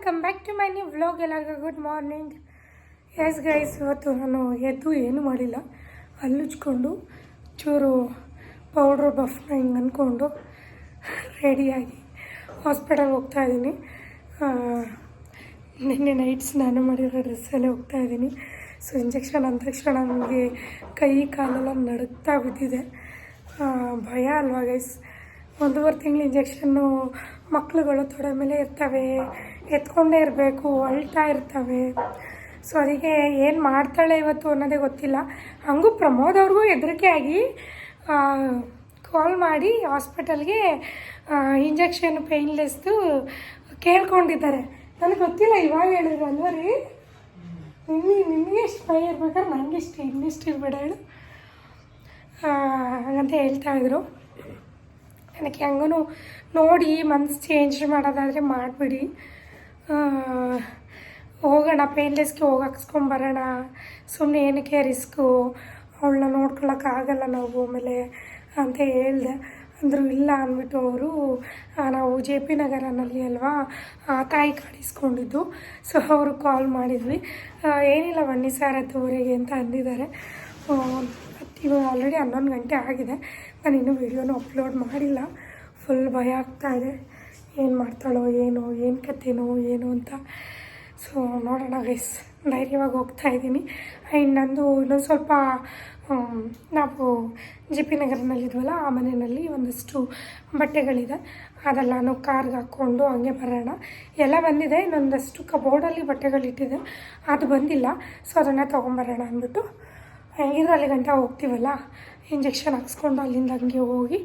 Welcome back to my new vlog ಎಲ್ಲರಿಗೂ good morning yes guys ಇವತ್ತು ನಾನು ಎದ್ದು ಏನೂ ಮಾಡಿಲ್ಲ. ಅಲ್ಲುಚ್ಕೊಂಡು ಚೂರು ಪೌಡ್ರು ಬಫ್ನ ಹಿಂಗೆ ಅಂದ್ಕೊಂಡು ರೆಡಿಯಾಗಿ ಹಾಸ್ಪಿಟಲ್ಗೆ ಹೋಗ್ತಾ ಇದ್ದೀನಿ. ನಿನ್ನೆ ನೈಟ್ಸ್ ನಾನು ಮಾಡಿರೋ ಡ್ರೆಸ್ಸಲ್ಲೇ ಹೋಗ್ತಾ ಇದ್ದೀನಿ. ಸೊ ಇಂಜೆಕ್ಷನ್ ಅಂದ ತಕ್ಷಣ ನನಗೆ ಕೈ ಕಾಲೆಲ್ಲ ನಡುಗ್ತಾ ಬಿದ್ದಿದೆ. ಭಯ ಅಲ್ವಾ ಗೈಸ್ ಒಂದೂವರೆ ತಿಂಗಳು ಇಂಜೆಕ್ಷನ್ನು ಮಕ್ಕಳುಗಳು ತೊಡೆ ಮೇಲೆ ಇರ್ತವೆ ಎತ್ಕೊಂಡೇ ಇರಬೇಕು, ಅಳ್ತಾ ಇರ್ತವೆ. ಸೊ ಅದಕ್ಕೆ ಏನು ಮಾಡ್ತಾಳೆ ಇವತ್ತು ಅನ್ನೋದೇ ಗೊತ್ತಿಲ್ಲ. ಹಂಗೂ ಪ್ರಮೋದ್ ಅವ್ರಿಗೂ ಹೆದರಿಕೆ ಆಗಿ ಕಾಲ್ ಮಾಡಿ ಹಾಸ್ಪಿಟಲ್ಗೆ ಇಂಜೆಕ್ಷನ್ ಪೇಯ್ನ್ಲೆಸ್ದು ಕೇಳ್ಕೊಂಡಿದ್ದಾರೆ. ನನಗೆ ಗೊತ್ತಿಲ್ಲ ಇವಾಗ ಹೇಳಿದ್ರು ಅಲ್ವಾ ರೀ? ನಿಮಗೆ ನಿಮಗೆ ಇಷ್ಟು ಭಯ ಇರ್ಬೇಕಾದ್ರೆ ನನಗೆ ಇಷ್ಟು, ಇನ್ನಿಷ್ಟು ಇರಬೇಡ ಹೇಳು. ಹಾಗಂತ ಹೇಳ್ತಾ ಇದ್ರು. ನನಗೆ ಹೆಂಗೂ ನೋಡಿ ಮನ್ಸು ಚೇಂಜ್ ಮಾಡೋದಾದರೆ ಮಾಡಿಬಿಡಿ. ಹೋಗೋಣ ಪೇನ್ಲೆಸ್ಗೆ ಹೋಗಿ ಹಾಕ್ಸ್ಕೊಂಬರೋಣ ಸುಮ್ಮನೆ ಏನಕ್ಕೆ ರಿಸ್ಕು ಅವಳನ್ನ ನೋಡ್ಕೊಳ್ಳೋಕ್ಕಾಗಲ್ಲ ನಾವು ಆಮೇಲೆ ಅಂತ ಹೇಳಿದೆ. ಅಂದರು ಇಲ್ಲ ಅಂದ್ಬಿಟ್ಟು ಅವರು ನಾವು ಜೆ ಪಿ ನಗರನಲ್ಲಿ ಅಲ್ವಾ ಆ, ತಾಯಿ ಕಾಣಿಸ್ಕೊಂಡಿದ್ದು ಸೊ ಅವರು ಕಾಲ್ ಮಾಡಿದ್ವಿ. ಏನಿಲ್ಲ ಬನ್ನಿ ಸರ್ ಹತ್ತುವರೆಗೆ ಅಂತ ಅಂದಿದ್ದಾರೆ. ಇವಾಗ ಆಲ್ರೆಡಿ ಹನ್ನೊಂದು ಗಂಟೆ ಆಗಿದೆ. ನಾನು ಇನ್ನೂ ವಿಡಿಯೋನ ಅಪ್ಲೋಡ್ ಮಾಡಿಲ್ಲ. ಫುಲ್ ಭಯ ಆಗ್ತಾ ಇದೆ. ಏನು ಮಾಡ್ತಾಳೋ, ಏನೋ, ಏನು ಕಥೆನೋ, ಏನು ಅಂತ. ಸೊ ನೋಡೋಣ ಗೈಸ್ ಧೈರ್ಯವಾಗಿ ಹೋಗ್ತಾ ಇದ್ದೀನಿ. ಆ್ಯಂಡ್ ನಂದು ಇನ್ನೊಂದು ಸ್ವಲ್ಪ ನಾವು ಜೆ ಪಿ ನಗರನಲ್ಲಿದ್ವಲ್ಲ ಆ ಮನೆಯಲ್ಲಿ ಒಂದಷ್ಟು ಬಟ್ಟೆಗಳಿದೆ. ಅದೆಲ್ಲನೂ ಕಾರ್ಗೆ ಹಾಕ್ಕೊಂಡು ಹಂಗೆ ಬರೋಣ. ಎಲ್ಲ ಬಂದಿದೆ, ಇನ್ನೊಂದಷ್ಟು ಕಬೋರ್ಡಲ್ಲಿ ಬಟ್ಟೆಗಳಿಟ್ಟಿದೆ. ಅದು ಬಂದಿಲ್ಲ. ಸೊ ಅದನ್ನು ತೊಗೊಂಬರೋಣ ಅಂದ್ಬಿಟ್ಟು. ಹೆಂಗಿದ್ರೆ ಅಲ್ಲಿ ಗಂಟ ಹೋಗ್ತೀವಲ್ಲ? ಇಂಜೆಕ್ಷನ್ ಹಾಕ್ಸ್ಕೊಂಡು ಅಲ್ಲಿಂದ ಹಂಗೆ ಹೋಗಿ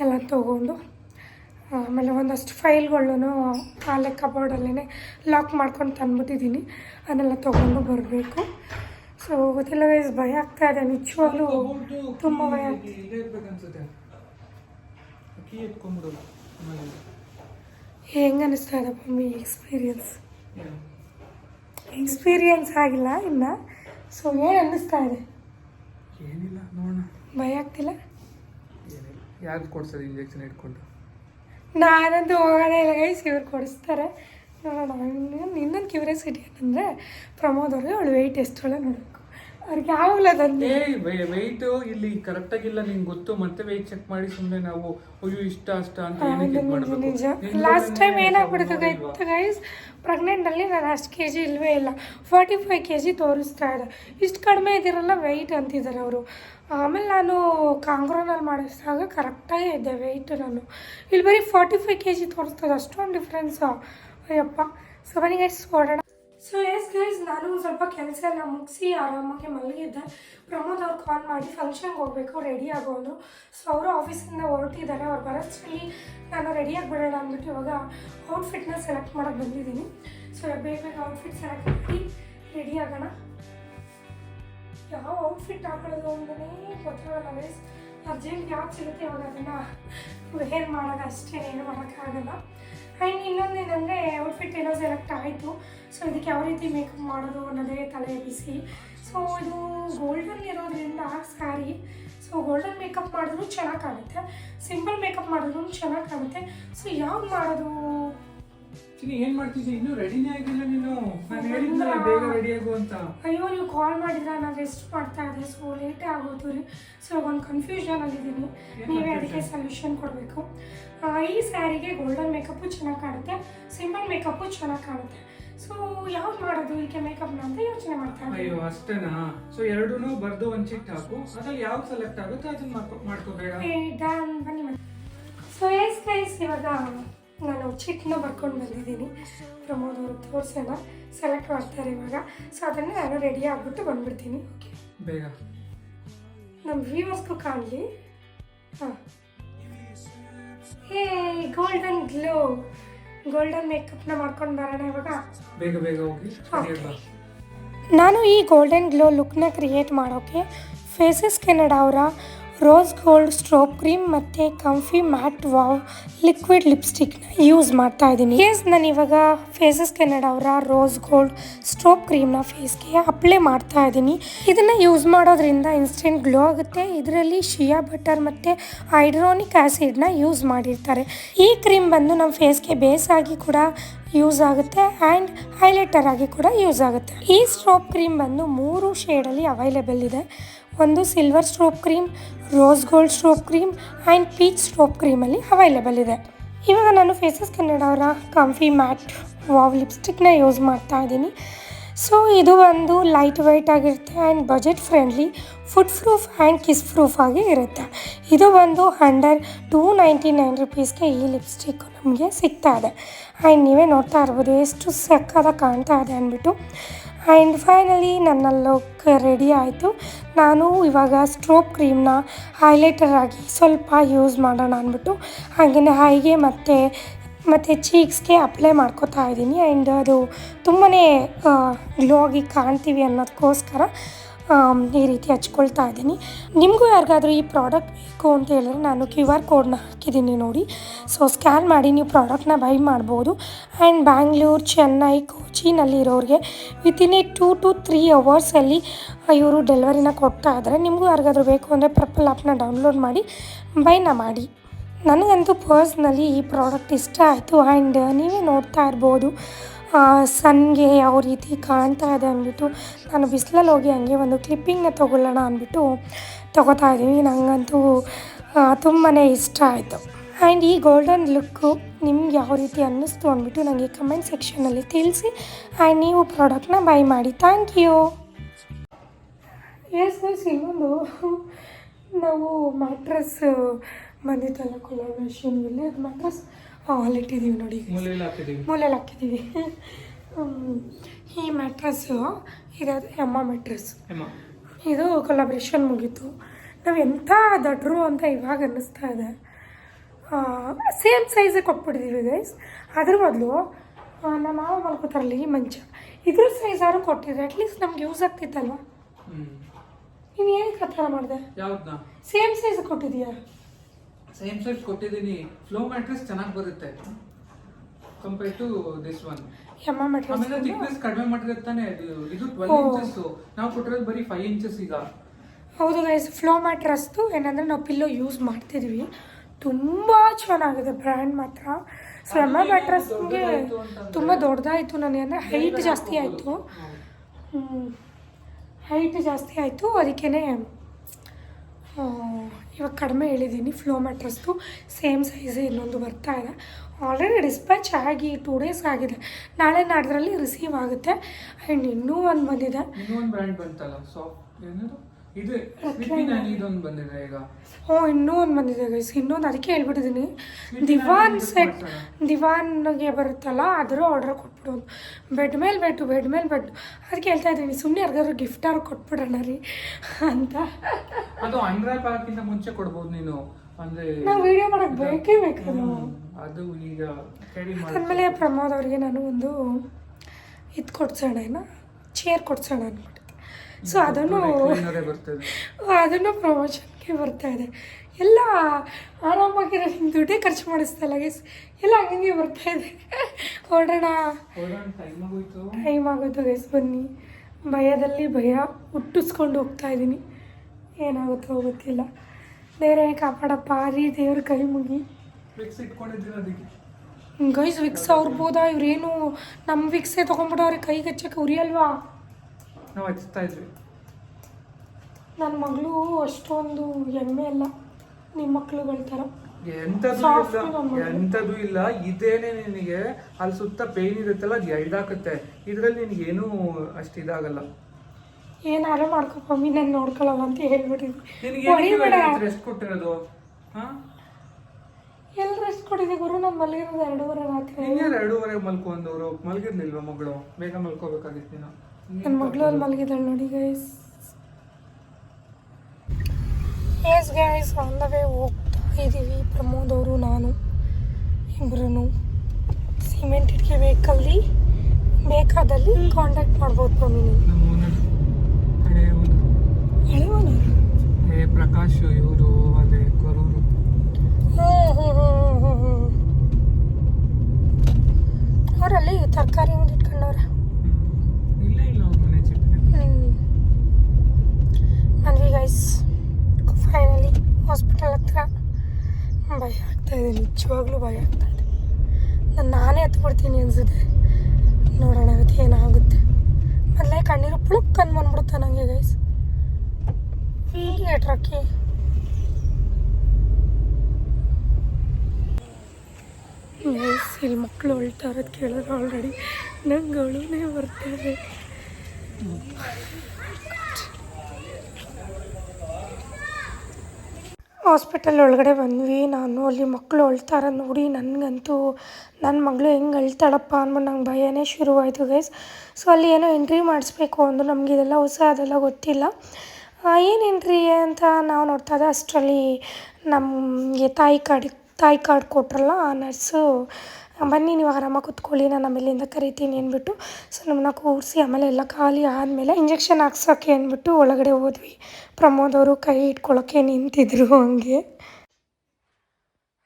ಎಲ್ಲ ತೊಗೊಂಡು ಆಮೇಲೆ ಒಂದಷ್ಟು ಫೈಲ್ಗಳನ್ನು ಅಲ್ಲೇ ಕಬೋರ್ಡಲ್ಲೇ ಲಾಕ್ ಮಾಡ್ಕೊಂಡು ತಂದ್ಬಿಟ್ಟಿದ್ದೀನಿ. ಅದನ್ನೆಲ್ಲ ತೊಗೊಂಡು ಬರಬೇಕು. ಸೊ ಗೊತ್ತಿಲ್ಲ ಗೈಸ್ ಭಯ ಆಗ್ತಾ ಇದೆ. ನಿಜವಾಗ್ಲೂ ತುಂಬ ಭಯ ಹೆಂಗೆ ಅನ್ನಿಸ್ತಾ ಇದೆ ಮಮ್ಮಿ ಎಕ್ಸ್ಪೀರಿಯನ್ಸ್ ಎಕ್ಸ್ಪೀರಿಯನ್ಸ್ ಆಗಿಲ್ಲ ಇನ್ನು. ಸೊ ಏನು ಅನ್ನಿಸ್ತಾ ಇದೆ? ಏನಿಲ್ಲ ನೋಡೋಣ. ಭಯ ಆಗ್ತಿಲ್ಲ? ಯಾರು ಕೊಡ್ಸೋದು ಇಂಜೆಕ್ಷನ್ ಇಟ್ಕೊಂಡು? ನಾನಂತೂ ಹೋಗೋದೇ ಇಲ್ಲ ಗೈಸ್ ಇವ್ರು ಕೊಡಿಸ್ತಾರೆ. ನೋಡೋಣ ಇನ್ನೊಂದು ಕ್ಯೂರಿಯಾಸಿಟಿ ಏನಂದರೆ ಪ್ರಮೋದ್ ಅವ್ರಿಗೆ ಅವಳು ವೆಯ್ಟ್ ಎಷ್ಟೊಳ ನೋಡಬೇಕು. ಅವ್ರಿಗೆ ಯಾವಾಗಲೂ ಅದೊಂದು ವೆಯ್ಟು ಇಲ್ಲಿ ಕರೆಕ್ಟಾಗಿ ಇಲ್ಲ ನಿಂಗೆ ಗೊತ್ತು. ಮತ್ತೆ ವೆಯ್ಟ್ ಚೆಕ್ ಮಾಡಿ ಸುಮ್ಮನೆ ನಾವು ಅಯ್ಯೋ ಇಷ್ಟ ಅಷ್ಟ ಅಂತ ಏನಕ್ಕೆ ನಿಜ ನಿಜ. ಲಾಸ್ಟ್ ಟೈಮ್ ಏನಾಗ್ಬಿಡ್ತು ಗೊತ್ತು ಗೈಸ್ ಪ್ರೆಗ್ನೆಂಟಲ್ಲಿ ನಾನು ಅಷ್ಟು ಕೆ ಜಿ ಇಲ್ಲವೇ ಇಲ್ಲ. ಫಾರ್ಟಿ ಫೈವ್ ಕೆ ಜಿ ತೋರಿಸ್ತಾ ಇದೆ ಇಷ್ಟು ಕಡಿಮೆ ಇದ್ದೀರಲ್ಲ ವೆಯ್ಟ್ ಅಂತಿದ್ದಾರೆ ಅವರು. ಆಮೇಲೆ ನಾನು ಕಾಂಗ್ರೋನಲ್ಲಿ ಮಾಡಿಸಿದಾಗ ಕರೆಕ್ಟಾಗೇ ಇದ್ದೆ ವೆಯ್ಟು ನಾನು. ಇಲ್ಲಿ ಬರೀ ಫಾರ್ಟಿ ಫೈವ್ ಕೆ ಜಿ ತೋರಿಸ್ತದೆ, ಅಷ್ಟೊಂದು ಡಿಫ್ರೆನ್ಸು ಅಯ್ಯಪ್ಪ. ಸೊ ಬನ್ನಿ ಗೈಸ್ ಓಡೋಣ. ಸೊ ಎಸ್ ಗೈಸ್ ನಾನು ಸ್ವಲ್ಪ ಕೆಲಸ ಎಲ್ಲ ಮುಗಿಸಿ ಆರಾಮಾಗಿ ಮಲಗಿದ್ದೆ. ಪ್ರಮೋದ್ ಅವ್ರು ಕಾಲ್ ಮಾಡಿ ಫಂಕ್ಷನ್ಗೆ ಹೋಗಬೇಕು ರೆಡಿ ಆಗೋದು ಸೊ ಅವರು ಆಫೀಸಿಂದ ಹೊರಟಿದ್ದಾರೆ, ಅವ್ರು ಬರೋಷ್ಟರಲ್ಲಿ ನಾನು ರೆಡಿ ಆಗಿಬಿಡೋಣ ಅಂದ್ಬಿಟ್ಟು ಇವಾಗ ಔಟ್ಫಿಟ್ನ ಸೆಲೆಕ್ಟ್ ಮಾಡೋಕ್ಕೆ ಬಂದಿದ್ದೀನಿ. ಸೊ ಬೇಗ ಬೇಗ ಔಟ್ಫಿಟ್ ಸೆಲೆಕ್ಟ್ ಮಾಡಿ ರೆಡಿ ಆಗೋಣ. ಯಾವ ಔಟ್ಫಿಟ್ ಹಾಕೊಳ್ಳೋದು ಅಂತಲೇ ಗೊತ್ತಾಗಲ್ಲ ಗೈಸ್ ಅರ್ಜೆಂಟ್ ಯಾವ್ದು ಸಿಗುತ್ತೆ ಇವಾಗ ಅದನ್ನು ವೇರ್ ಮಾಡೋದು ಅಷ್ಟೇ, ಏನು ಮಾಡೋಕ್ಕಾಗಲ್ಲ ಆ್ಯಂಡ್ ಇನ್ನೊಂದೇನೆಂದರೆ ಔಟ್ಫಿಟ್ ಏನೋ ಸೆಲೆಕ್ಟ್ ಆಯಿತು. ಸೊ ಇದಕ್ಕೆ ಯಾವ ರೀತಿ ಮೇಕಪ್ ಮಾಡೋದು ಅನ್ನೋದೇ ತಲೆ ಬಿಸಿ. ಸೊ ಇದು ಗೋಲ್ಡನ್ ಇರೋದ್ರಿಂದ ಸ್ಯಾರಿ ಸೊ ಗೋಲ್ಡನ್ ಮೇಕಪ್ ಮಾಡಿದ್ರು ಚೆನ್ನಾಗಿ ಕಾಣುತ್ತೆ. ಸಿಂಪಲ್ ಮೇಕಪ್ ಮಾಡಿದ್ರು ಚೆನ್ನಾಗಿ ಕಾಣುತ್ತೆ. ಸೊ ಯಾವ್ದು ಮಾಡೋದು? ಚಿನಿ ಏನ್ ಮಾಡ್ತಿದ್ದೆ ಇನ್ನೂ ರೆಡಿನೇ ಆಗಿಲ್ಲ ನೀನು. ನಾನು ಹೇಳಿದ್ನಲ್ಲ ಬೇಗ ರೆಡಿ ಆಗು ಅಂತ. ಅಯ್ಯೋ ನೀವು ಕಾಲ್ ಮಾಡಿದ್ರ ನಾನು ರೆಸ್ಟ್ ಮಾಡ್ತಾ ಇದ್ದೆ ಸೊ ಲೇಟೇ ಆಗೋದು ರೀ. ಸೊ ಒಂದು ಕನ್ಫ್ಯೂಷನಲ್ಲಿದ್ದೀನಿ ನೀವೇ ಅದಕ್ಕೆ ಸೊಲ್ಯೂಷನ್ ಕೊಡಬೇಕು. ಈ ಸ್ಯಾರಿಗೆ ಗೋಲ್ಡನ್ ಮೇಕಪ್ಪು ಚೆನ್ನಾಗಿ ಕಾಣುತ್ತೆ ಸಿಂಪಲ್ ಮೇಕಪ್ಪು ಚೆನ್ನಾಗಿ ಕಾಣುತ್ತೆ. ಸೊ ಯಾವ್ದು ಮಾಡೋದು ಇದಕ್ಕೆ ಮೇಕಪ್ನ ಅಂತ ಯೋಚನೆ ಮಾಡ್ತಾ ಇದ್ದೆ ಅಯ್ಯೋ ಅಷ್ಟೇನಾ? ಸೊ ಎರಡೂನು ಬರ್ದು ಒಂದು ಚಿಟ್ ಹಾಕು. ಅದ್ರಲ್ಲಿ ಯಾವ್ದು ಸೆಲೆಕ್ಟ್ ಆಗುತ್ತೆ ಅದನ್ನ ಮಾಡ್ಕೊ ಮಾಡ್ಕೋಬೇಡ? ಡನ್. ಬನ್ನಿ ಬನ್ನಿ ಸೊ ಎಸ್ ಗೈಸ್ ಇವಾಗ ನಾನು ಚಿಟ್ನ ಬರ್ಕೊಂಡು ಬಂದಿದ್ದೀನಿ. ಪ್ರಮೋದ್ ಅವರು ತೋರಿಸೋಣ. ಸೆಲೆಕ್ಟ್ ಮಾಡ್ತಾರೆ ಇವಾಗ. ಸೊ ಅದನ್ನು ನಾನು ರೆಡಿ ಆಗಿಬಿಟ್ಟು ಬಂದ್ಬಿಡ್ತೀನಿ. ಓಕೆ ಬೇಗ. ನಮ್ಮ ವ್ಯೂವರ್ಸ್ಗೂ ಕಾಣಲಿ? ಹಾಂ. ಹೇ ಗೋಲ್ಡನ್ ಗ್ಲೋ ಗೋಲ್ಡನ್ ಮೇಕಪ್ನ ಮಾಡ್ಕೊಂಡು ಬರೋಣ ಇವಾಗ. ಬೇಗ ಬೇಗ ಹೋಗಿ. ನಾನು ಈ ಗೋಲ್ಡನ್ ಗ್ಲೋ ಲುಕ್ನ ಕ್ರಿಯೇಟ್ ಮಾಡೋಕ್ಕೆ ಫೇಸಸ್ ಕೆನಡಾ ಅವರ ರೋಸ್ ಗೋಲ್ಡ್ ಸ್ಟ್ರೋಪ್ ಕ್ರೀಮ್ ಮತ್ತು ಕಂಫಿ ಮ್ಯಾಟ್ ವಾವ್ ಲಿಕ್ವಿಡ್ ಲಿಪ್ಸ್ಟಿಕ್ನ ಯೂಸ್ ಮಾಡ್ತಾ ಇದ್ದೀನಿ. ಎಸ್ ನಾನು ಇವಾಗ ಫೇಸಸ್ ಕೆನಡ ಅವರ ರೋಸ್ ಗೋಲ್ಡ್ ಸ್ಟ್ರೋಪ್ ಕ್ರೀಮ್ನ ಫೇಸ್ಗೆ ಅಪ್ಲೈ ಮಾಡ್ತಾ ಇದ್ದೀನಿ. ಇದನ್ನು ಯೂಸ್ ಮಾಡೋದ್ರಿಂದ ಇನ್ಸ್ಟೆಂಟ್ ಗ್ಲೋ ಆಗುತ್ತೆ. ಇದರಲ್ಲಿ ಶಿಯಾ ಬಟರ್ ಮತ್ತು ಹೈಡ್ರೋನಿಕ್ ಆ್ಯಸಿಡ್ನ ಯೂಸ್ ಮಾಡಿರ್ತಾರೆ. ಈ ಕ್ರೀಮ್ ಬಂದು ನಮ್ಮ ಫೇಸ್ಗೆ ಬೇಸ್ ಆಗಿ ಕೂಡ ಯೂಸ್ ಆಗುತ್ತೆ ಆ್ಯಂಡ್ ಹೈಲೈಟರ್ ಆಗಿ ಕೂಡ ಯೂಸ್ ಆಗುತ್ತೆ. ಈ ಸ್ಟ್ರೋಪ್ ಕ್ರೀಮ್ ಬಂದು ಮೂರು ಶೇಡಲ್ಲಿ ಅವೈಲೇಬಲ್ ಇದೆ. ಒಂದು silver strobe cream rose gold strobe cream and peach strobe ಕ್ರೀಮಲ್ಲಿ available ಇದೆ. ಇವಾಗ ನಾನು ಫೇಸಸ್ ಕನ್ನಡ ಅವರ ಕಂಫಿ ಮ್ಯಾಟ್ ವಾವ್ ಲಿಪ್ಸ್ಟಿಕ್ನ ಯೂಸ್ ಮಾಡ್ತಾ ಇದ್ದೀನಿ. ಸೊ ಇದು ಒಂದು ಲೈಟ್ ವೈಟ್ ಆಗಿರುತ್ತೆ and budget friendly food proof and kiss proof ಆಗಿ ಇರುತ್ತೆ. ಇದು ಬಂದು ಅಂಡರ್ ಟೂ ನೈಂಟಿ ನೈನ್ ರುಪೀಸ್ಗೆ ಈ ಲಿಪ್ಸ್ಟಿಕ್ ನಮಗೆ ಸಿಗ್ತಾ ಇದೆ. ಆ್ಯಂಡ್ ನೀವೇ ನೋಡ್ತಾ ಇರ್ಬೋದು, ಎಷ್ಟು ಸಕ್ಕದ ಕಾಣ್ತಾ ಇದೆ ಅಂದ್ಬಿಟ್ಟು. ಆ್ಯಂಡ್ ಫೈನಲಿ ನನ್ನ ಲುಕ್ ರೆಡಿ ಆಯಿತು. ನಾನು ಇವಾಗ ಸ್ಟ್ರೋಪ್ ಕ್ರೀಮ್ನ ಹೈಲೈಟರ್ ಆಗಿ ಸ್ವಲ್ಪ ಯೂಸ್ ಮಾಡೋಣ ಅಂದ್ಬಿಟ್ಟು ಹಾಗೆಯೇ ಹೈಗೆ ಮತ್ತು ಮತ್ತು ಚೀಕ್ಸ್ಗೆ ಅಪ್ಲೈ ಮಾಡ್ಕೋತಾ ಇದ್ದೀನಿ. ಆ್ಯಂಡ್ ಅದು ತುಂಬಾ ಗ್ಲೋ ಆಗಿ ಕಾಣ್ತೀವಿ ಅನ್ನೋದಕ್ಕೋಸ್ಕರ ಈ ರೀತಿ ಹಚ್ಕೊಳ್ತಾ ಇದ್ದೀನಿ. ನಿಮಗೂ ಯಾರಿಗಾದರೂ ಈ ಪ್ರಾಡಕ್ಟ್ ಬೇಕು ಅಂತ ಹೇಳಿದ್ರೆ ನಾನು ಕ್ಯೂ ಆರ್ ಕೋಡ್ನ ಹಾಕಿದ್ದೀನಿ ನೋಡಿ. ಸೊ, ಸ್ಕ್ಯಾನ್ ಮಾಡಿ ನೀವು ಪ್ರಾಡಕ್ಟ್ನ ಬೈ ಮಾಡ್ಬೋದು. ಆ್ಯಂಡ್ ಬ್ಯಾಂಗ್ಳೂರು, ಚೆನ್ನೈ ಕೋಚಿನಲ್ಲಿ ಇರೋರಿಗೆ within a two to three ಅವರ್ಸಲ್ಲಿ ಇವರು ಡೆಲಿವರಿನ ಕೊಡ್ತಾ ಇದ್ದಾರೆ. ನಿಮಗೂ ಯಾರಿಗಾದರೂ ಬೇಕು ಅಂದರೆ ಪರ್ಪಲ್ ಆ್ಯಪ್ನ ಡೌನ್ಲೋಡ್ ಮಾಡಿ ಬೈನ ಮಾಡಿ. ನನಗಂತೂ ಪರ್ಸ್ನಲ್ಲಿ ಈ ಪ್ರಾಡಕ್ಟ್ ಇಷ್ಟ ಆಯಿತು. ಆ್ಯಂಡ್ ನೀವೇ ನೋಡ್ತಾ ಇರ್ಬೋದು. ಸನ್ಗೆ ಯಾವ ರೀತಿ ಕಾಣ್ತಾ ಇದೆ ಅಂದ್ಬಿಟ್ಟು ನಾನು ಬಿಸಿಲಲ್ಲಿ ಹೋಗಿ ಹಂಗೆ ಒಂದು ಕ್ಲಿಪ್ಪಿಂಗ್ನ ತೊಗೊಳ್ಳೋಣ ಅಂದ್ಬಿಟ್ಟು ತೊಗೋತಾ ಇದ್ದೀವಿ ನನಗಂತೂ ತುಂಬಾ ಇಷ್ಟ ಆಯಿತು. ಆ್ಯಂಡ್ ಈ ಗೋಲ್ಡನ್ ಲುಕ್ಕು ನಿಮ್ಗೆ ಯಾವ ರೀತಿ ಅನ್ನಿಸ್ತು ಅಂದ್ಬಿಟ್ಟು ನನಗೆ ಕಮೆಂಟ್ ಸೆಕ್ಷನಲ್ಲಿ ತಿಳಿಸಿ. ಆ್ಯಂಡ್ ನೀವು ಪ್ರಾಡಕ್ಟ್ನ ಬೈ ಮಾಡಿ. ಥ್ಯಾಂಕ್ ಯು ಎಸ್ ಎಸ್ ಇನ್ನೊಂದು. ನಾವು ಮ್ಯಾಟ್ರಸ್ ಬಂದಿತ್ತಲ್ಲ ಕೊಲಾಬ್ರೇಷನ್ ಇಲ್ಲಿ ಅದು ಅಲ್ಲಿಟ್ಟಿದ್ದೀವಿ ನೋಡಿ ಮೂಲೆಯಲ್ಲಿ ಹಾಕಿದ್ದೀವಿ. ಈ ಮ್ಯಾಟ್ರಸ್ಸು ಇದಾದ ಅಮ್ಮ ಮ್ಯಾಟ್ರಸ್ ಇದು ಕೊಲಾಬ್ರೇಷನ್ ಮುಗೀತು. ನಾವು ಎಂಥ ದೊಡ್ಡರು ಅಂತ ಇವಾಗ ಅನ್ನಿಸ್ತಾ ಇದೆ. ಸೇಮ್ ಸೈಜೇ ಕೊಟ್ಬಿಟ್ಟಿದ್ದೀವಿ ಗೈಸ್ ಅದ್ರ ಬದಲು ನಮ್ಮ ಮಾವ ಮಲ್ಕೋತಾರಲ್ಲ ಈ ಮಂಚ. ಇದ್ರ ಸೈಜ್ ಕೊಟ್ಟಿದ್ರು ಕೊಟ್ಟಿದ್ರೆ ಅಟ್ಲೀಸ್ಟ್ ನಮ್ಗೆ ಯೂಸ್ ಆಗ್ತಿತ್ತಲ್ವ? ನೀನು ಏನಕ್ಕೆ ಆ ಥರ ಮಾಡಿದೆ ಸೇಮ್ ಸೈಜ್ ಕೊಟ್ಟಿದೀಯಾ? ಸೇಮ್ ಸೈಜ್ ಕೊಟ್ಟಿದ್ದೀನಿ ಫ್ಲೋ ಮ್ಯಾಟ್ರೆಸ್ ಚೆನ್ನಾಗಿ ಬರುತ್ತೆ. ಕಂಪೇರ್ ಟು ದಿಸ್ ಒನ್ ಹೆಮ್ಮ ಮ್ಯಾಟ್ರಸ್ ಆಮೇಲೆ ಥಿಕ್ನೆಸ್ ಕಡಿಮೆ ಮಾಡಿದ್ರೆ ತಾನೇ ಇದು ಟ್ವೆಲ್. ಇಂಚಸ್ ನಾವು ಕೊಟ್ಟಿರೋದು ಬರೀ ಫೈವ್ ಇಂಚಸ್ ಈಗ. ಹೌದು ಗೈಸ್ ಫ್ಲೋ ಮ್ಯಾಟ್ರಸ್ದು ಏನಂದರೆ ನಾವು ಪಿಲ್ಲೋ ಯೂಸ್ ಮಾಡ್ತಿದ್ವಿ. ತುಂಬ ಚೆನ್ನಾಗಿದೆ ಬ್ರ್ಯಾಂಡ್ ಮಾತ್ರ. ಸೊ ಎಂ ಅದು ಮ್ಯಾಟ್ರಸ್ಗೆ ತುಂಬ ದೊಡ್ಡದಾಯಿತು. ನನಗೆ ಅಂದರೆ ಹೈಟ್ ಜಾಸ್ತಿ ಆಯಿತು. ಹೈಟ್ ಜಾಸ್ತಿ ಆಯಿತು. ಅದಕ್ಕೇ ಇವಾಗ ಕಡಿಮೆ ಹೇಳಿದ್ದೀನಿ ಫ್ಲೋ ಮ್ಯಾಟ್ರಸ್ದು ಸೇಮ್ ಸೈಜೇ ಇನ್ನೊಂದು ಬರ್ತಾ ಇದೆ. ಆಲ್ರೆಡಿ ಡಿಸ್ಪ್ಯಾಚ್ ಆಗಿ ಟೂ ಡೇಸ್ ಆಗಿದೆ. ನಾಳೆ ನಾಡ್ದ್ರಲ್ಲಿ ರಿಸೀವ್ ಆಗುತ್ತೆ. ಆ್ಯಂಡ್ ಇನ್ನೂ ಒಂದು ಬಂದಿದೆ. ಇನ್ನೂ ಒಂದು ಬ್ರ್ಯಾಂಡ್ ಬಂತಲ್ಲ ಸೊ ಇದು ಇದೊಂದು ಬಂದಿದೆ ಈಗ. ಹ್ಞೂ ಇನ್ನೂ ಒಂದು ಬಂದಿದೆ ಗೈಸ್ ಇನ್ನೊಂದು ಅದಕ್ಕೆ ಹೇಳ್ಬಿಟ್ಟಿದ್ದೀನಿ. ದಿವಾನ್ ಸೆಟ್. ದಿವಾನ್ಗೆ ಬರುತ್ತಲ್ಲ ಅದರ ಆರ್ಡರ್ ಕೊಟ್ಬಿಡು. ಬೆಡ್ ಮೇಲೆ ಬೆಡ್ ಬೆಡ್ ಮೇಲೆ ಬೆಡ್. ಅದಕ್ಕೆ ಹೇಳ್ತಾ ಇದ್ದೀನಿ ಸುಮ್ಮನೆ ಯಾರಿಗಾದ್ರು ಅವ್ರು ಕೊಟ್ಬಿಡೋಣ ರೀ ಅಂತ. ಅದು ಅನ್ರ್ಯಾಪ್ ಹಾಕಿಂತ ಮುಂಚೆ ಕೊಡ್ಬೋದು ನೀನು. ಅಂದ್ರೆ ನಾವು ವಿಡಿಯೋ ಮಾಡೋಕ್ಕೆ ಬೇಕೇ ಬೇಕು ಅದು ಈಗ ಆಮೇಲೆ ಪ್ರಮೋದ್ ಅವರಿಗೆ ನಾನು ಒಂದು ಇದು ಕೊಡ್ಸೋಣ ಏನು? ಚೇರ್ ಕೊಡ್ಸೋಣ ಅಂದ್ಬಿಟ್ಟಿದ್ದೆ ಸೊ ಅದನ್ನು ಅದನ್ನು ಪ್ರಮೋಷನ್ಗೆ ಬರ್ತಾ ಇದೆ. ಎಲ್ಲ ಆರಾಮಾಗಿರೋ ನಿಮ್ಮ ದುಡ್ಡೇ ಖರ್ಚು ಮಾಡಿಸ್ತಲ್ಲ ಗೈಸ್ ಎಲ್ಲ ಹಂಗೆ ಬರ್ತಾ ಇದೆ. ಹೊರಡೋಣ ಟೈಮ್ ಆಗೋದು ಗೈಸ್ ಬನ್ನಿ. ಭಯದಲ್ಲಿ ಭಯ ಹುಟ್ಟಿಸ್ಕೊಂಡು ಹೋಗ್ತಾ ಇದ್ದೀನಿ ಏನಾಗುತ್ತೋ ಗೊತ್ತಿಲ್ಲ. ಬೇರೆ ಕಾಪಾಡಪ್ಪ ರೀ ದೇವ್ರ ಕೈ ಮುಗಿ. ಗೈಸ್ ವಿಕ್ಸ್ ಅವ್ರಬೋದಾ ಇವ್ರೇನು ನಮ್ಮ ವಿಕ್ಸೇ ತೊಗೊಂಡ್ಬಿಟ್ಟವ್ರೆ ಕೈಗೆ ಹಚ್ಚಕ್ಕೆ ಉರಿಯಲ್ವಾ ನಾವು ಹಚ್ತಾ ಇದ್ವಿ. ನನ್ನ ಮಗಳು ಅಷ್ಟೊಂದು ಹೆಮ್ಮೆ ಅಲ್ಲ ನಿಮ್ಮ ಮಕ್ಳುಗಳ ಥರ ಎಂತದು Soft ಇಲ್ಲ. ಎಂತದು ಇಲ್ಲ. ಇದೇನೆ ನಿನಗೆ ಅಲ್ಲಿ ಸುತ್ತ ಪೇನ್ ಇರುತ್ತಲ್ಲ ಅದು ಎಳ್ದಾಕತ್ತೆ. ಇದ್ರಲ್ಲಿ ನಿನಗೆ ಏನೂ ಅಷ್ಟು ಇದಾಗಲ್ಲ. ಮಾಡ್ಕೊ ಮಮ್ಮಿ ನಾನು ನೋಡ್ಕೊಳ್ಳಲ್ಲ ಅಂತ ಹೇಳ್ಬಿಟ್ಟಿದ್ವಿ. ರೆಸ್ಟ್ ಕೊಟ್ಟಿರೋದು. ಹಾ? ಎಲ್ಲಿ ರೆಸ್ಟ್ ಕೊಟ್ಟಿದ್ದೆ ಗುರು? ನಾನು ಮಲಗಿರೋದು ಎರಡೂವರೆ ರಾತ್ರಿ. ನಿನ್ನ ಎರಡೂವರೆ ಮಲ್ಕೊಂಡವರು ಮಲ್ಗಿರ್ಲಿಲ್ವಾ ಮಗಳು? ಬೇಗ ಮಲ್ಕೋಬೇಕಾಗಿತ್ತು ನೀನು. ನನ್ನ ಮಗಳು ಅಲ್ಲಿ ಮಲಗಿದ್ದಾಳೆ ನೋಡಿ guys yes guys on the way ಹೋಗ್ತಾ ಇದ್ದೀವಿ ಪ್ರಮೋದ್ ಅವರು ನಾನು ಇಬ್ಬರೂ ಸಿಮೆಂಟ್ ಇಟ್ಕೆ ವೆಹಿಕಲ್ಲಿ ಬೇಕಾದಲ್ಲಿ ಕಾಂಟ್ಯಾಕ್ಟ್ ಮಾಡ್ಬೋದು ಪ್ರಮಿ ನೀವು ನಮ್ಮ ಓನರ್ ಹಳೆ ಓನರ್ ಹಳೆ ಓನರ್ ಏ ಪ್ರಕಾಶ್ ಇವರು ಅದೇ ಕೊರೂರು. ಅವರಲ್ಲಿ ತರಕಾರಿ ಅಂಗಡಿ ಇಟ್ಕೊಂಡವ್ರೆ ಇಲ್ಲೇ ಇಲ್ಲ ಅವ್ರ ಮನೆ ಚಿಕ್ಕ ಬಂದ್ವಿ ಗೈಸ್ ಫೈನಲಿ ಹಾಸ್ಪಿಟಲ್ ಹತ್ರ. ಭಯ ಆಗ್ತಾ ಇದೆ, ನಿಜವಾಗ್ಲೂ ಭಯ ಆಗ್ತಾ ಇದೆ. ನಾನು ನಾನೇ ಹತ್ಬಿಡ್ತೀನಿ ಅನ್ಸುತ್ತೆ. ನೋಡೋಣ ಇವತ್ತು ಏನಾಗುತ್ತೆ. ಮೊದಲೇ ಕಣ್ಣೀರು ಪುಳುಕ್ ಅಂದ್ ಬಂದ್ಬಿಡುತ್ತೆ ನನಗೆ ಗೈಸ್ ಟ್ರಕ್ಕಿ. ಗೈಸ್ ಇಲ್ಲಿ ಮಕ್ಕಳು ಹೊಳ್ತಾ ಇರೋದು ಕೇಳಿದ್ರೆ ಆಲ್ರೆಡಿ ನಂಗೆ ಅಳುನೇ ಬರ್ತಾರೆ ಹಾಸ್ಪಿಟಲ್ ಒಳಗಡೆ ಬಂದ್ವಿ. ನಾನು ಅಲ್ಲಿ ಮಕ್ಕಳು ಅಳ್ತಾರೆ ನೋಡಿ ನನಗಂತೂ ನನ್ನ ಮಗಳು ಹೆಂಗೆ ಅಳ್ತಾಳಪ್ಪ ಅಂದ್ಬಿಟ್ಟು ನಂಗೆ ಭಯನೇ ಶುರುವಾಯಿತು ಗೈಸ್ ಸೊ ಅಲ್ಲಿ ಏನೋ ಎಂಟ್ರಿ ಮಾಡಿಸ್ಬೇಕು ಅಂದರು ನಮಗೆ ಇದೆಲ್ಲ ಹೊಸ ಅದೆಲ್ಲ ಗೊತ್ತಿಲ್ಲ. ಏನು ಎಂಟ್ರಿ ಅಂತ ನಾವು ನೋಡ್ತಾ ಇದ್ದೆ. ಅಷ್ಟರಲ್ಲಿ ನಮಗೆ ತಾಯಿ ಕಾಡಿ, ತಾಯಿ ಕಾರ್ಡ್ ಕೊಟ್ರಲ್ಲ ಆ ನರ್ಸು ಬನ್ನಿ, ನೀವು ಆರಾಮ ಕುತ್ಕೊಳ್ಳಿ, ನಾನು ಆಮೇಲಿಂದ ಕರಿತೀನಿ ಅಂದ್ಬಿಟ್ಟು. ಸೊ ನಮ್ಮನ್ನ ಕೂರಿಸಿ ಆಮೇಲೆ ಎಲ್ಲ ಖಾಲಿ ಆದಮೇಲೆ ಇಂಜೆಕ್ಷನ್ ಹಾಕ್ಸೋಕ್ಕೆ ಅಂದ್ಬಿಟ್ಟು ಒಳಗಡೆ ಹೋದ್ವಿ. ಪ್ರಮೋದ್ ಅವರು ಕೈ ಇಟ್ಕೊಳ್ಳೋಕ್ಕೆ ನಿಂತಿದ್ರು ಹಂಗೆ.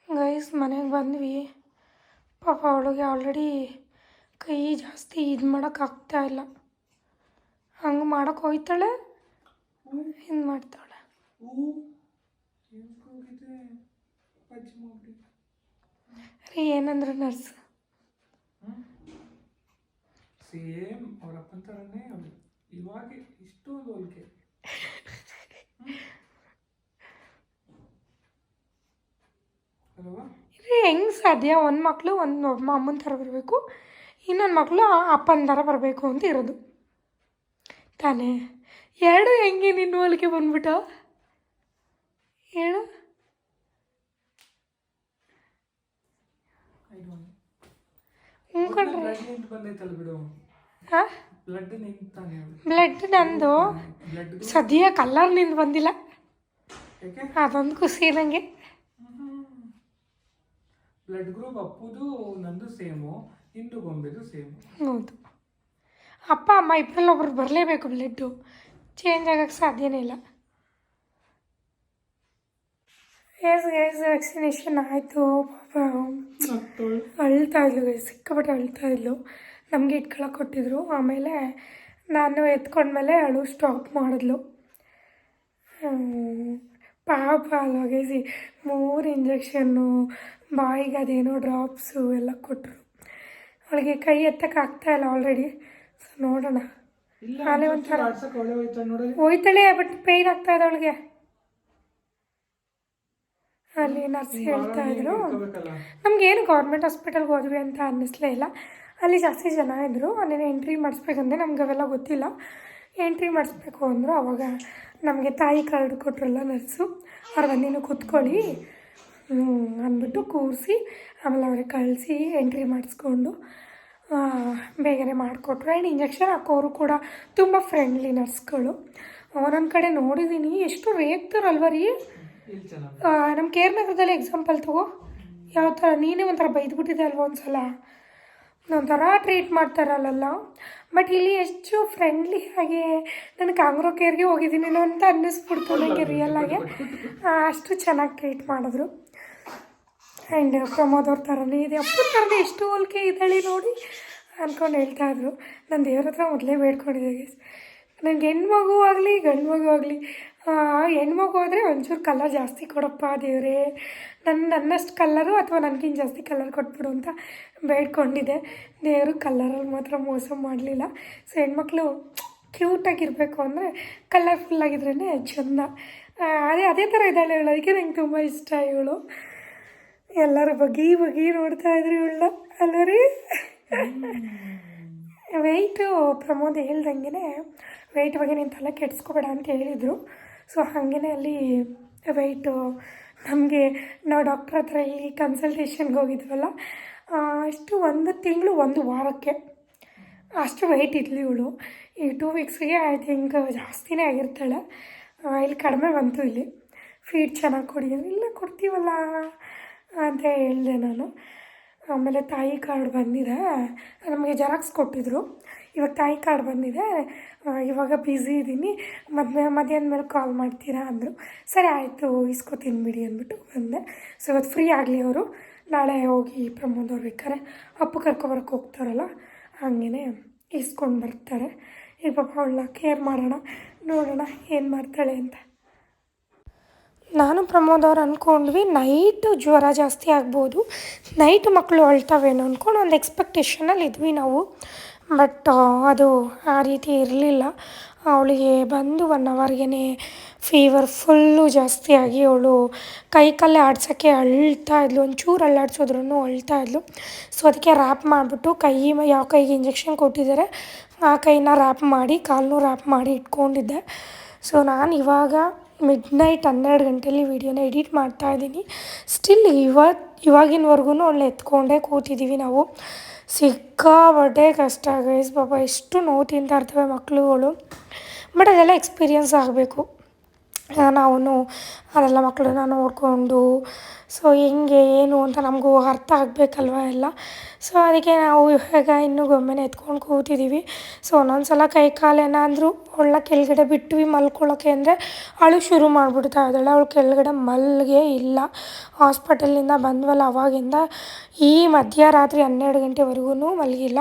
ಗೈಸ್ ಮನೆಗೆ ಬಂದ್ವಿ. ಪಾಪ ಅವಳಿಗೆ ಆಲ್ರೆಡಿ ಕೈ ಜಾಸ್ತಿ ಇದು ಮಾಡೋಕ್ಕಾಗ್ತಾ ಇಲ್ಲ. ಹಂಗೆ ಮಾಡೋಕೆ ಹೋಯ್ತಾಳೆ, ಇದು ಮಾಡ್ತಾಳೆ. ಏನಂದ್ರೆ ನರ್ಸ್ ಸೇಮ್ ಅವ್ರ ಅಪ್ಪನ ಥರನೇ ಅವ್ರು. ಇವಾಗ ಇಷ್ಟೊಂದು ಹೋಲಿಕೆ. ಹೆಂಗೆ ಸಾಧ್ಯ? ಒಂದು ಮಕ್ಕಳು ಒಂದು ಅಮ್ಮನ ಥರ ಬರಬೇಕು ಇನ್ನೊಂದು ಮಕ್ಕಳು ಅಪ್ಪನ ಥರ ಬರಬೇಕು ಅಂತ ಇರೋದು. ತಾನೇ? ಎರಡು ಹೆಂಗೆ ನಿನ್ನ ಹೋಲಿಕೆ ಬಂದ್ಬಿಟ್ಟು? ಹೇಳು. I don't. ಹ್ಞೂ ಕಣ್ರಿ ಬ್ಲಡ್ ನಿಂತು ಬಂದೈತಲ್ಲ ಬಿಡು. ಹಾಂ? ಬ್ಲಡ್ ನಿಂತಾನೆ ಬ್ಲಡ್ ನಂದು ಬ್ಲಡ್ ಸದ್ಯ ಕಲ್ಲರ್ ನಿಂದು ಬಂದಿಲ್ಲ. ಅದೊಂದು ಖುಷಿ ನನಗೆ ಬ್ಲಡ್ ಗ್ರೂಪ್ ಅಪ್ಪುದು ನಂದು ಸೇಮು ಇಂದು ಗೊಂಬೆದು ಸೇಮು. ಹೌದು. ಅಪ್ಪ ಅಮ್ಮ ಇಬ್ಬರಲ್ಲಿ ಒಬ್ರು ಬರಲೇಬೇಕು ಬ್ಲಡ್ಡು ಚೇಂಜ್ ಆಗೋಕ್ಕೆ ಸಾಧ್ಯನೇ ಇಲ್ಲ. ಎಸ್ ಎಸ್ ವ್ಯಾಕ್ಸಿನೇಷನ್ ಆಯಿತು ಪಾಪ. ಅಳ್ತಾ ಇದ್ಲು ಸಿಕ್ಕಾಪಟ್ಟೆ ಅಳ್ತಾ ಇದ್ಲು. ನಮಗೆ ಇಟ್ಕೊಳಕ್ಕೆ ಕೊಟ್ಟಿದ್ರು. ಆಮೇಲೆ ನಾನು ಎತ್ಕೊಂಡ್ಮೇಲೆ ಅಳು ಸ್ಟಾಪ್ ಮಾಡಿದ್ಲು. ಪಾಪ ಅಲ್ವಾ ಗೈಸಿ ಮೂರು ಇಂಜೆಕ್ಷನ್ನು ಬಾಯಿಗೆ ಅದೇನೋ ಡ್ರಾಪ್ಸು ಎಲ್ಲ ಕೊಟ್ಟರು ಅವಳಿಗೆ ಕೈ ಎತ್ತಕ್ಕೆ ಆಗ್ತಾ ಇಲ್ಲ ಆಲ್ರೆಡಿ ಸೊ ನೋಡೋಣ. ನಾಳೆ ಒಂಥರ ಹೋಯ್ತಾಳೆ ಬಟ್ ಪೇಯ್ನ್ ಆಗ್ತಾ ಇದೆ ಅವಳಿಗೆ. ಅಲ್ಲಿ ನರ್ಸ್ ಹೇಳ್ತಾ ಇದ್ರು. ನಮಗೇನು ಗೌರ್ಮೆಂಟ್ ಹಾಸ್ಪಿಟಲ್ಗೆ ಹೋದ್ವಿ ಅಂತ ಅನ್ನಿಸ್ಲೇ ಇಲ್ಲ. ಅಲ್ಲಿ ಜಾಸ್ತಿ ಜನ ಇದ್ದರು ಅಲ್ಲಿ ಎಂಟ್ರಿ ಮಾಡಿಸ್ಬೇಕಂದ್ರೆ ನಮ್ಗೆ ಅವೆಲ್ಲ ಗೊತ್ತಿಲ್ಲ. ಎಂಟ್ರಿ ಮಾಡಿಸ್ಬೇಕು ಅಂದರು. ಅವಾಗ ನಮಗೆ ತಾಯಿ ಕಾರ್ಡ್ ಕೊಟ್ರಲ್ಲ ನರ್ಸು ಅವ್ರು ಬಂದಿನ ಕೂತ್ಕೊಳ್ಳಿ. ಅಂದ್ಬಿಟ್ಟು ಕೂರಿಸಿ ಆಮೇಲೆ ಅವ್ರಿಗೆ ಕಳಿಸಿ ಎಂಟ್ರಿ ಮಾಡಿಸ್ಕೊಂಡು ಬೇಗನೆ ಮಾಡಿಕೊಟ್ರು. ಆ್ಯಂಡ್ ಇಂಜೆಕ್ಷನ್ ಹಾಕೋರು ಕೂಡ ತುಂಬ ಫ್ರೆಂಡ್ಲಿ ನರ್ಸ್ಗಳು ಒಂದೊಂದು ಕಡೆ ನೋಡಿದ್ದೀನಿ ಎಷ್ಟು ರೇಗ್ತಾರಲ್ವ ರೀ. ನಮ್ಮ ಕೇರ್ ನಗರದಲ್ಲಿ ಎಕ್ಸಾಂಪಲ್ ತಗೋ. ಯಾವ ಥರ ನೀನೇ ಒಂಥರ ಬೈದ್ಬಿಟ್ಟಿದೆ ಅಲ್ವ ಒಂದು ಸಲ ಒಂಥರ ಟ್ರೀಟ್ ಮಾಡ್ತಾರಲ್ಲ ಬಟ್ ಇಲ್ಲಿ ಎಷ್ಟು ಫ್ರೆಂಡ್ಲಿ ಆಗಿ ನಾನು ಕಾಂಗ್ರೋ ಕೇರ್ಗೆ ಹೋಗಿದ್ದೀನೇನೋ ಅಂತ ಅನ್ನಿಸ್ಬಿಡ್ತು ನನಗೆ ರಿಯಲ್ ಆಗಿ. ಅಷ್ಟು ಚೆನ್ನಾಗಿ ಟ್ರೀಟ್ ಮಾಡಿದ್ರು. ಆ್ಯಂಡ್ ಪ್ರಮೋದ್ ಅವ್ರ ಥರನೇ ಇದೆ. ಅಪ್ಪನ ಥರನೇ ಎಷ್ಟು ಹೋಲಿಕೆ ಇದ್ದಾಳೆ ನೋಡಿ ಅಂದ್ಕೊಂಡು ಹೇಳ್ತಾ ಇದ್ರು. ನಾನು ದೇವ್ರ ಹತ್ರ ಮೊದಲೇ ಬೇಡ್ಕೊಂಡಿದ್ದೆ ನನಗೆ ಹೆಣ್ಮಗು ಆಗಲಿ ಗಂಡು ಮಗು ಆಗಲಿ ಹೆಣ್ಮಗು ಹೋದರೆ ಒಂಚೂರು ಕಲರ್ ಜಾಸ್ತಿ ಕೊಡಪ್ಪ ದೇವರೇ. ನನ್ನ ನನ್ನಷ್ಟು ಕಲ್ಲರು ಅಥವಾ ನನಗಿಂತ ಜಾಸ್ತಿ ಕಲರ್ ಕೊಟ್ಬಿಡು ಅಂತ ಬೇಡ್ಕೊಂಡಿದ್ದೆ. ದೇವರು ಕಲ್ಲರಲ್ಲಿ ಮಾತ್ರ ಮೋಸ ಮಾಡಲಿಲ್ಲ. ಸೊ ಹೆಣ್ಮಕ್ಳು ಕ್ಯೂಟಾಗಿರಬೇಕು ಅಂದರೆ ಕಲರ್ಫುಲ್ಲಾಗಿದ್ರೇ ಚೆಂದ. ಅದೇ ಅದೇ ಥರ ಇದ್ದಾಳೆ ಇವಳು. ಅದಕ್ಕೆ ನಂಗೆ ತುಂಬ ಇಷ್ಟ ಇವಳು. ಎಲ್ಲರೂ ಬಗ್ಗಿ ಬಗ್ಗಿ ನೋಡ್ತಾ ಇದ್ರು ಇವಳ ಅಲ್ಲರಿ ರೀ? ವೆಯ್ಟು ಪ್ರಮೋದ್ ಹೇಳ್ದಂಗೆ ವೆಯ್ಟ್ ಬಗ್ಗೆ ನೀನು ತಲೆ ಕೆಡಿಸ್ಕೋಬೇಡ ಅಂತ ಹೇಳಿದರು. ಸೊ ಹಾಗೇ ಅಲ್ಲಿ ವೆಯ್ಟು ನಮಗೆ ನಾವು ಡಾಕ್ಟ್ರ್ ಹತ್ರ ಇಲ್ಲಿ ಕನ್ಸಲ್ಟೇಷನ್ಗೆ ಹೋಗಿದ್ವಲ್ಲ ಅಷ್ಟು ಒಂದು ತಿಂಗಳು ಒಂದು ವಾರಕ್ಕೆ ಅಷ್ಟು ವೆಯ್ಟ್ ಇದ್ಲು ಇವಳು. ಈ ಟೂ ವೀಕ್ಸ್ಗೆ ಐ ಥಿಂಕ್ ಜಾಸ್ತಿನೇ ಆಗಿರ್ತಾಳೆ. ಇಲ್ಲಿ ಕಡಿಮೆ ಬಂತು ಇಲ್ಲಿ. ಫೀಡ್ ಚೆನ್ನಾಗಿ ಕೊಡಿ ಇಲ್ಲ, ಕೊಡ್ತೀವಲ್ಲ ಅಂತ ಹೇಳಿದೆ ನಾನು. ಆಮೇಲೆ ತಾಯಿ ಕಾರ್ಡ್ ಬಂದಿದೆ. ನಮಗೆ ಜೆರಾಕ್ಸ್ ಕೊಟ್ಟಿದ್ರು. ಇವಾಗ ತಾಯಿ ಕಾರ್ಡ್ ಬಂದಿದೆ. ಇವಾಗ ಬ್ಯುಸಿ ಇದ್ದೀನಿ. ಮದುವೆ ಮಧ್ಯಾಹ್ನ ಮೇಲೆ ಕಾಲ್ ಮಾಡ್ತೀರಾ ಅಂದರು. ಸರಿ ಆಯಿತು, ಇಸ್ಕೊತೀನಿ ಬಿಡಿ ಅಂದ್ಬಿಟ್ಟು ಬಂದೆ. ಸೊ ಇವತ್ತು ಫ್ರೀ ಆಗಲಿ ಅವರು. ನಾಳೆ ಹೋಗಿ ಪ್ರಮೋದ್ ಅವ್ರು ಬೇಕಾರೆ ಅಪ್ಪು ಕರ್ಕೊಬರಕ್ಕೆ ಹೋಗ್ತಾರಲ್ಲ ಹಾಗೇ ಇಸ್ಕೊಂಡು ಬರ್ತಾರೆ. ಈ ಪಾಪ ಅವಳನ್ನ ಕೇರ್ ಮಾಡೋಣ, ನೋಡೋಣ ಏನು ಮಾಡ್ತಾಳೆ ಅಂತ. ನಾನು ಪ್ರಮೋದ್ ಅವ್ರು ಅಂದ್ಕೊಂಡ್ವಿ ನೈಟು ಜ್ವರ ಜಾಸ್ತಿ ಆಗ್ಬೋದು. ನೈಟ್ ಮಕ್ಕಳು ಅಳ್ತಾವೇನೋ ಅಂದ್ಕೊಂಡು ಒಂದು ಎಕ್ಸ್ಪೆಕ್ಟೇಷನಲ್ಲಿ ಇದ್ವಿ ನಾವು. ಬಟ್ ಅದು ಆ ರೀತಿ ಇರಲಿಲ್ಲ. ಅವಳಿಗೆ ಬಂದು ಒನ್ ಅವರ್ಗೇ ಫೀವರ್ ಫುಲ್ಲು ಜಾಸ್ತಿ ಆಗಿ ಅವಳು ಕೈ ಕಾಲೇ ಆಡ್ಸೋಕ್ಕೆ ಅಳ್ತಾ ಇದ್ಲು. ಒಂಚೂರು ಅಲ್ಲಾಡ್ಸಿದ್ರು ಅಳ್ತಾ ಇದ್ಲು. ಸೊ ಅದಕ್ಕೆ ರ್ಯಾಪ್ ಮಾಡಿಬಿಟ್ಟು ಕೈ, ಯಾವ ಕೈಗೆ ಇಂಜೆಕ್ಷನ್ ಕೊಟ್ಟಿದ್ದಾರೆ, ಆ ಕೈನ ರ್ಯಾಪ್ ಮಾಡಿ ಕಾಲನ್ನೂ ರ್ಯಾಪ್ ಮಾಡಿ ಇಟ್ಕೊಂಡಿದ್ದೆ. ಸೊ ನಾನು ಇವಾಗ ಮಿಡ್ ನೈಟ್ ಹನ್ನೆರಡು ಗಂಟೆಲಿ ವೀಡಿಯೋನ ಎಡಿಟ್ ಮಾಡ್ತಾ ಇದ್ದೀನಿ. ಸ್ಟಿಲ್ ಇವತ್ತು ಇವಾಗಿನವರೆಗೂ ಅವಳನ್ನ ಎತ್ಕೊಂಡೇ ಕೂತಿದ್ದೀವಿ ನಾವು. ಸಿಕ್ಕಾಪಟ್ಟೆ ಕಷ್ಟ ಗೈಸ್ ಪಾಪ ಎಷ್ಟು ನೋವು ತಿಂತಾ ಇರ್ತವೆ ಮಕ್ಕಳುಗಳು ಬಟ್ ಅದೆಲ್ಲ ಎಕ್ಸ್ಪೀರಿಯನ್ಸ್ ಆಗಬೇಕು. ನಾವು ಅದೆಲ್ಲ ಮಕ್ಕಳನ್ನ ನೋಡಿಕೊಂಡು ಸೊ ಹೆಂಗೆ, ಏನು ಅಂತ ನಮಗೂ ಅರ್ಥ ಆಗಬೇಕಲ್ವ ಎಲ್ಲ? ಸೊ ಅದಕ್ಕೆ ನಾವು ಇವಾಗ ಇನ್ನೂ ಗೊಂಬೆನ ಎತ್ಕೊಂಡು ಕೂತಿದ್ದೀವಿ ಸೊ ಒಂದೊಂದು ಸಲ ಕೈ ಕಾಲು ಏನಾದರೂ ಒಳ್ಳೆ ಕೆಳಗಡೆ ಬಿಟ್ವಿ ಮಲ್ಕೊಳ್ಳೋಕೆ ಅಂದರೆ ಅಳು ಶುರು ಮಾಡಿಬಿಡ್ತಾ ಇದ್ದಾಳೆ ಅವಳು ಕೆಳಗಡೆ ಮಲ್ಗೆ ಇಲ್ಲ. ಹಾಸ್ಪಿಟಲಿಂದ ಬಂದ್ವಲ್ಲ ಅವಾಗಿಂದ ಈ ಮಧ್ಯರಾತ್ರಿ ಹನ್ನೆರಡು ಗಂಟೆವರೆಗೂ ಮಲಗಿಲ್ಲ.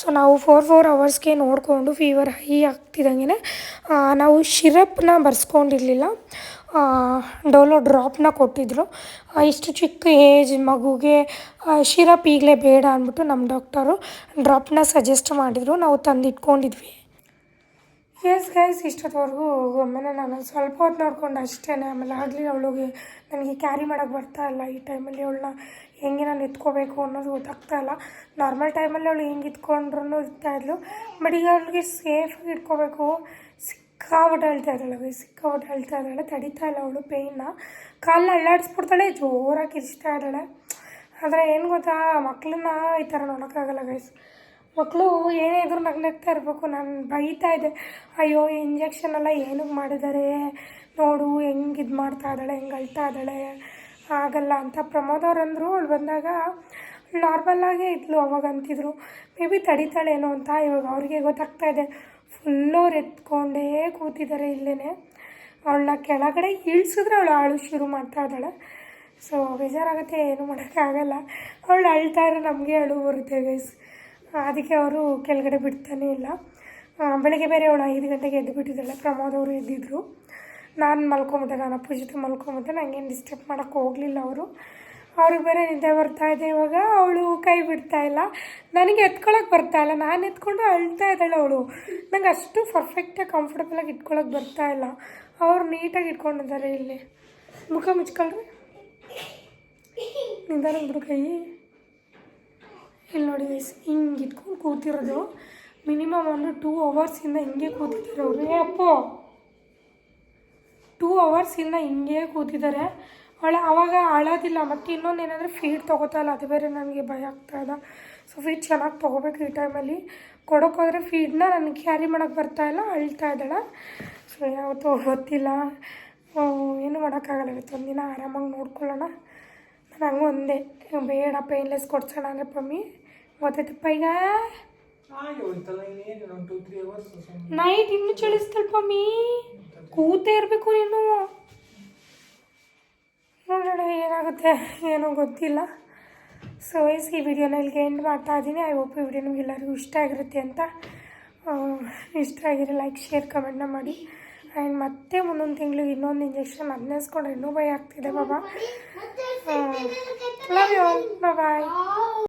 ಸೊ ನಾವು ಫೋರ್ ಫೋರ್ ಅವರ್ಸ್ಗೆ ನೋಡಿಕೊಂಡು ಫೀವರ್ ಹೈ ಆಗ್ತಿದ್ದಂಗೆ ನಾವು ಶಿರಪ್ನ ಬರ್ಸ್ಕೊಂಡಿರಲಿಲ್ಲ. ಡೋಲೋ ಡ್ರಾಪ್ನ ಕೊಟ್ಟಿದ್ದರು ಇಷ್ಟು ಚಿಕ್ಕ ಏಜ್ ಮಗುಗೆ ಶಿರಪ್ ಈಗಲೇ ಬೇಡ ಅಂದ್ಬಿಟ್ಟು ನಮ್ಮ ಡಾಕ್ಟರು ಡ್ರಾಪ್ನ ಸಜೆಸ್ಟ್ ಮಾಡಿದರು. ನಾವು ತಂದಿಟ್ಕೊಂಡಿದ್ವಿ. ಎಸ್ ಗೈಸ್ ಇಷ್ಟೊತ್ತವರೆಗೂ ಒಮ್ಮೆನೆ ನಾನು ಸ್ವಲ್ಪ ಹೊತ್ತು ನೋಡ್ಕೊಂಡು ಅಷ್ಟೇ ಆಮೇಲೆ ಆಗಲಿ ಅವಳಿಗೆ ನನಗೆ ಕ್ಯಾರಿ ಮಾಡೋಕ್ಕೆ ಬರ್ತಾ ಇಲ್ಲ. ಈ ಟೈಮಲ್ಲಿ ಅವಳನ್ನ ಹೆಂಗೆ ನಾನು ಎತ್ಕೋಬೇಕು ಅನ್ನೋದು ಗೊತ್ತಾಗ್ತಾ ಇಲ್ಲ. ನಾರ್ಮಲ್ ಟೈಮಲ್ಲಿ ಅವಳು ಹೆಂಗೆ ಇದ್ಕೊಂಡ್ರೂ ಇರ್ತಾ ಇದ್ಲು. ಬಟ್ ಈಗ ಅವಳಿಗೆ ಸೇಫಾಗಿ ಇಟ್ಕೋಬೇಕು. ಸಿಕ್ಕಾಪಟ್ಟೆ ಅಳ್ತಾ ಇದ್ದಾಳೆ ಸಿಕ್ಕಾಪಟ್ಟೆ ಅಳ್ತಾ ಇದ್ದಾಳೆ, ತಡಿತಾ ಇಲ್ಲ ಅವಳು ಪೇಯ್ನ ಕಾಲನ್ನ ಅಳ್ಳಾಡಿಸ್ಬಿಡ್ತಾಳೆ ಜೋರಾಗಿ ಕಿರಿಸ್ತಾ ಇದ್ದಾಳೆ. ಆದರೆ ಏನು ಗೊತ್ತಾ ಮಕ್ಕಳನ್ನ ಈ ಥರ ನೋಡೋಕ್ಕಾಗಲ್ಲ ಗೈಸ್ ಮಕ್ಕಳು ಏನೇ ಇದ್ರೂ ನಗ್ನಗ್ತಾ ಇರಬೇಕು, ನಾನು ಬೈತಾ ಇದ್ದೆ. ಅಯ್ಯೋ ಇಂಜೆಕ್ಷನ್ ಎಲ್ಲ ಏನಕ್ಕೆ ಮಾಡಿದ್ದಾರೆ ನೋಡು, ಹೆಂಗೆ ಇದು ಮಾಡ್ತಾ ಇದ್ದಾಳೆ, ಹೆಂಗೆ ಅಳ್ತಾ ಇದ್ದಾಳೆ? ಆಗಲ್ಲ ಅಂತ ಪ್ರಮೋದ್ ಅಂದರು ಅವಳು ಬಂದಾಗ ನಾರ್ಮಲ್ಲಾಗೇ ಇದ್ಲು ಅವಾಗ ಅಂತಿದ್ರು ಮೇ ಬಿ ತಡಿತಾಳೇನೋ ಅಂತ ಇವಾಗ ಅವ್ರಿಗೆ ಗೊತ್ತಾಗ್ತಾ ಇದೆ. ಫುಲ್ಲು ಎತ್ಕೊಂಡೇ ಕೂತಿದ್ದಾರೆ ಇಲ್ಲೇ ಅವಳನ್ನ ಕೆಳಗಡೆ ಇಳಿಸಿದ್ರೆ ಅವಳು ಅಳು ಶುರು ಮಾಡ್ತಾ ಇದ್ದಾಳೆ. ಸೊ ಬೇಜಾರಾಗುತ್ತೆ, ಏನು ಮಾಡೋಕ್ಕಾಗಲ್ಲ ಅವಳು ಅಳ್ತಾ ಇರೋ ನಮಗೆ ಅಳು ಬರುತ್ತೆ ಗೈಸ್ ಅದಕ್ಕೆ ಅವರು ಕೆಳಗಡೆ ಬಿಡ್ತಾನೇ ಇಲ್ಲ. ಬೆಳಗ್ಗೆ ಬೇರೆ ಅವಳು ಐದು ಗಂಟೆಗೆ ಎದ್ದು ಬಿಟ್ಟಿದ್ದಾಳೆ. ಪ್ರಮೋದ್ ಅವರು ಎದ್ದಿದ್ರು. ನಾನು ಮಲ್ಕೊಂಬಿಟ್ಟೆ, ನಾನು ಅಪ್ಪು ಜೊತೆ ಮಲ್ಕೊಂಬಿಟ್ಟೆ. ನನಗೇನು ಡಿಸ್ಟರ್ಬ್ ಮಾಡೋಕ್ಕೆ ಹೋಗಲಿಲ್ಲ ಅವರು. ಅವ್ರಿಗೆ ಬೇರೆ ನಿದ್ದೆ ಬರ್ತಾ ಇದೆ ಇವಾಗ, ಅವಳು ಕೈ ಬಿಡ್ತಾ ಇಲ್ಲ. ನನಗೆ ಎತ್ಕೊಳ್ಳೋಕೆ ಬರ್ತಾ ಇಲ್ಲ. ನಾನು ಎತ್ಕೊಂಡು ಅಳ್ತಾ ಇದ್ದಾಳೆ ಅವಳು. ನಂಗೆ ಅಷ್ಟು ಪರ್ಫೆಕ್ಟಾಗಿ ಕಂಫರ್ಟಬಲಾಗಿ ಇಟ್ಕೊಳಕ್ಕೆ ಬರ್ತಾ ಇಲ್ಲ. ಅವ್ರು ನೀಟಾಗಿ ಇಟ್ಕೊಂಡಿದ್ದಾರೆ ಇಲ್ಲಿ. ಮುಖ ಮುಚ್ಕೊಳ್ರಿ. ನಿಧಾನ ಬಿಡು ಕೈ. ಇಲ್ಲಿ ನೋಡಿ ಹಿಂಗೆ ಇಟ್ಕೊಂಡು ಕೂತಿರೋದು. ಮಿನಿಮಮ್ ಒಂದು ಟೂ ಅವರ್ಸಿಂದ ಹಿಂಗೆ ಕೂತಿದ್ದಾರೆ ಅವರು. ಅಪ್ಪು. ಟೂ ಅವರ್ಸಿಂದ ಹಿಂಗೆ ಕೂತಿದ್ದಾರೆ. ಅವಳ ಅವಾಗ ಅಳೋದಿಲ್ಲ ಮತ್ತು ಇನ್ನೊಂದು ಏನಂದರೆ ಫೀಡ್ ತೊಗೋತಾಯಿಲ್ಲ ಅದು ಬೇರೆ ನನಗೆ ಭಯ ಆಗ್ತಾ ಇದೆ. ಸೊ ಫೀಡ್ ಚೆನ್ನಾಗಿ ತೊಗೋಬೇಕು ಈ ಟೈಮಲ್ಲಿ ಕೊಡೋಕ್ಕೋದ್ರೆ ಫೀಡ್ನ ನನಗೆ ಕ್ಯಾರಿ ಮಾಡೋಕ್ಕೆ ಬರ್ತಾ ಇಲ್ಲ ಅಳ್ತಾ ಇದ್ದಾಳೆ. ಸೊ ಯಾವತ್ತೂ ಗೊತ್ತಿಲ್ಲ. ಏನು ಮಾಡೋಕ್ಕಾಗಲ್ಲ ಇವತ್ತು ಒಂದಿನ ಆರಾಮಾಗಿ ನೋಡ್ಕೊಳ್ಳೋಣ. ನಾನು ಹಂಗೆ ಒಂದೇ ಬೇಡ ಪೇನ್ಲೆಸ್ ಕೊಡ್ಸೋಣ ಅಂದರೆ ಪಮ್ಮಿ. ಗೊತ್ತೈತೆ ಈಗ? ಅವರ್ಸ್ ನೈಟ್ ಇನ್ನೂ ಚಳಿಸ್ತಲ್ ಪಮ್ಮಿ. ಕೂತೇ ಇರಬೇಕು ನೀನು. ನೋಡೋಣ ಏನಾಗುತ್ತೆ ಏನೋ ಗೊತ್ತಿಲ್ಲ. ಸೊ ಈಸ್ ಈ ವಿಡಿಯೋನ ಇಲ್ಲಿಗೆ ಎಂಡ್ ಮಾಡ್ತಾ ಇದ್ದೀನಿ. ಐ ಹೋಪ್ ಈ ವಿಡಿಯೋ ನಿಮ್ಗೆ ಎಲ್ಲರಿಗೂ ಇಷ್ಟ ಆಗಿರುತ್ತೆ ಅಂತ. ಇಷ್ಟ ಆಗಿರೋ ಲೈಕ್ ಶೇರ್ ಕಮೆಂಟ್ನ ಮಾಡಿ. ಆ್ಯಂಡ್ ಮತ್ತೆ ಮುಂದೊಂದು ತಿಂಗಳಿಗೆ ಇನ್ನೊಂದು ಇಂಜೆಕ್ಷನ್ ಅದನ್ನೇಸ್ಕೊಂಡು ಇನ್ನೂ ಭಯ ಆಗ್ತಿದೆ ಬಾಬಾ. Love you bye